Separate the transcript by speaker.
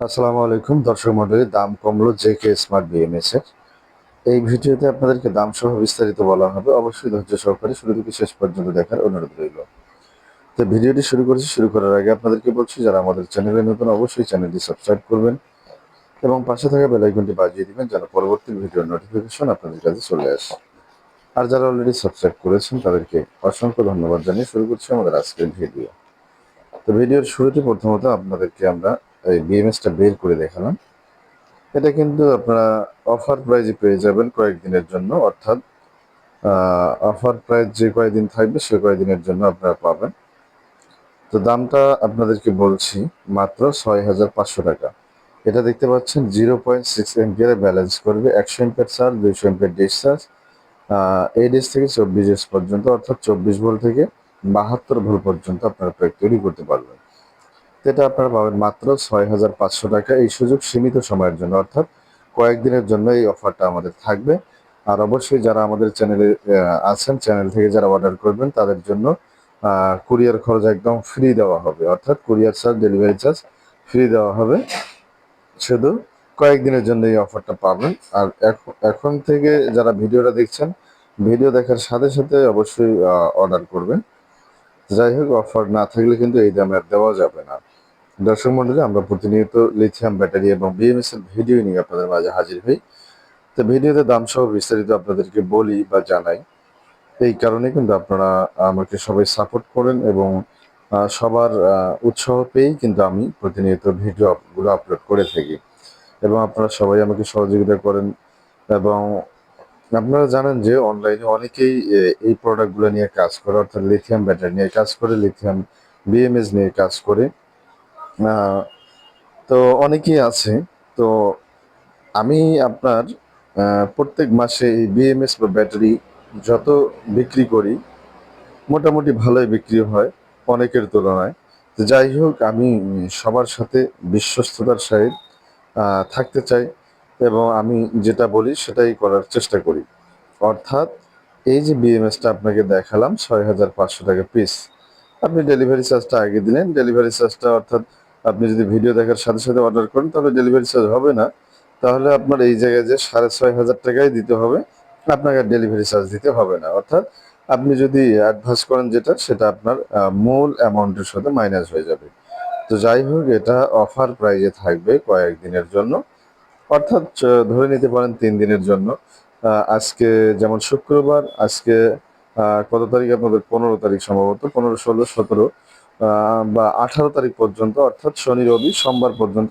Speaker 1: আসসালামু আলাইকুম। দর্শক মন্ডলী, দাম কমলো জে কে স্মার্ট বিএমএস এর। এই ভিডিওতে আপনাদেরকে দাম সহ বিস্তারিত বলা হবে। অবশ্যই ধৈর্য সহকারে শুরু থেকে শেষ পর্যন্ত দেখার অনুরোধ রইল। তো ভিডিওটি শুরু করেছি। শুরু করার আগে আপনাদেরকে বলছি, যারা আমাদের চ্যানেলে নতুন, অবশ্যই চ্যানেলটি সাবস্ক্রাইব করবেন এবং পাশে থাকা বেল আইকনটি বাজিয়ে দিবেন, যেন পরবর্তী ভিডিওর নোটিফিকেশন আপনাদের কাছে চলে আসে। আর যারা অলরেডি সাবস্ক্রাইব করেছেন, তাদেরকে অসংখ্য ধন্যবাদ জানিয়ে শুরু করছি আমাদের আজকের ভিডিও। তো ভিডিওর শুরুতে প্রথমত আপনাদেরকে আমরা এই বিএমএসটা বের করে দেখালাম। এটা কিন্তু আপনারা অফার প্রাইজে পেয়ে যাবেন কয়েকদিনের জন্য, অর্থাৎ অফার প্রাইস যে কয়েকদিন থাকবে সে কয়েকদিনের জন্য আপনারা পাবেন। তো দামটা আপনাদেরকে বলছি, মাত্র ছয় হাজার পাঁচশো টাকা। এটা দেখতে পাচ্ছেন, জিরো পয়েন্ট সিক্স এমপিয়ারে ব্যালেন্স করবে, একশো এমপিয়ার চার্জ, দুইশো এমপিয়ার ডিস চার্জ এই ডিস থেকে চব্বিশ এস পর্যন্ত, অর্থাৎ চব্বিশ ভোল্ট থেকে বাহাত্তর ভোল্ট পর্যন্ত আপনারা প্রয়োগ তৈরি করতে পারবেন। এটা আপনারা পাবেন মাত্র ছয় হাজার পাঁচশো টাকা এই সুযোগ সীমিত সময়ের জন্য, অর্থাৎ কয়েকদিনের জন্য এই অফারটা আমাদের থাকবে। আর অবশ্যই যারা আমাদের চ্যানেলে আছেন, চ্যানেল থেকে যারা অর্ডার করবেন, তাদের জন্য কুরিয়ার খরচ একদম ফ্রি দেওয়া হবে। অর্থাৎ courier charge delivery charge free দেওয়া হবে। শুধু কয়েকদিনের জন্য এই অফারটা পাবেন। আর এখন থেকে যারা ভিডিওটা দেখছেন, ভিডিও দেখার সাথে সাথে অবশ্যই অর্ডার করবেন। যাই হোক অফার না থাকলে কিন্তু এই দামে দেওয়া যাবে না। দর্শক মন্ডলী, আমরা প্রতিনিয়ত লিথিয়াম ব্যাটারি এবং বিএমএস এর ভিডিও নিয়ে আপনাদের মাঝে হাজির হই। তো ভিডিওতে দাম সহ বিস্তারিত আপনাদেরকে বলি বা জানাই। এই কারণে কিন্তু আপনারা আমাকে সবাই সাপোর্ট করেন এবং সবার উৎসাহ পেয়েই কিন্তু আমি প্রতিনিয়ত ভিডিও গুলো আপলোড করে থাকি। এবং আপনারা সবাই আমাকে সহযোগিতা করেন এবং আপনারা জানেন যে অনলাইনে অনেকেই এই প্রোডাক্টগুলো নিয়ে কাজ করে, অর্থাৎ লিথিয়াম ব্যাটারি নিয়ে কাজ করে লিথিয়াম বিএমএস নিয়ে কাজ করে। তো অনেকেই আছে। তো আমি আপনার প্রত্যেক মাসে এই বিএমএস বা ব্যাটারি যত বিক্রি করি মোটামুটি ভালোই বিক্রি হয় অনেকের তুলনায়। তো যাই হোক আমি সবার সাথে বিশ্বস্ততার আহ, থাকতে চাই এবং আমি যেটা বলি সেটাই করার চেষ্টা করি। অর্থাৎ এই যে বিএমএসটা আপনাকে দেখালাম ছয় হাজার পাঁচশো টাকা পিস আপনি ডেলিভারি চার্জটা আগে দিলেন। ডেলিভারি চার্জটা অর্থাৎ আপনি যদি ভিডিও দেখার সাথে সাথে অর্ডার করেন, তাহলে ডেলিভারি চার্জ হবে না। তাহলে আপনার এই জায়গায় যে সাড়ে ছয় হাজার টাকাই দিতে হবে, আপনাকে ডেলিভারি চার্জ দিতে হবে না। অর্থাৎ আপনি যদি অ্যাডভান্স করেন যেটা, সেটা আপনার মূল অ্যামাউন্টের সাথে মাইনাস হয়ে যাবে। তো যাই হোক, এটা অফার প্রাইজে থাকবে কয়েকদিনের জন্য। অর্থাৎ ধরে নিতে পারেন তিন দিনের জন্য। আজকে যেমন শুক্রবার, আজকে কত তারিখ আপনাদের? পনেরো তারিখ সম্ভবত। পনেরো, ষোলো, সতেরো। বা আঠারো তারিখ পর্যন্ত অর্থাৎ শনি রবি সোমবার পর্যন্ত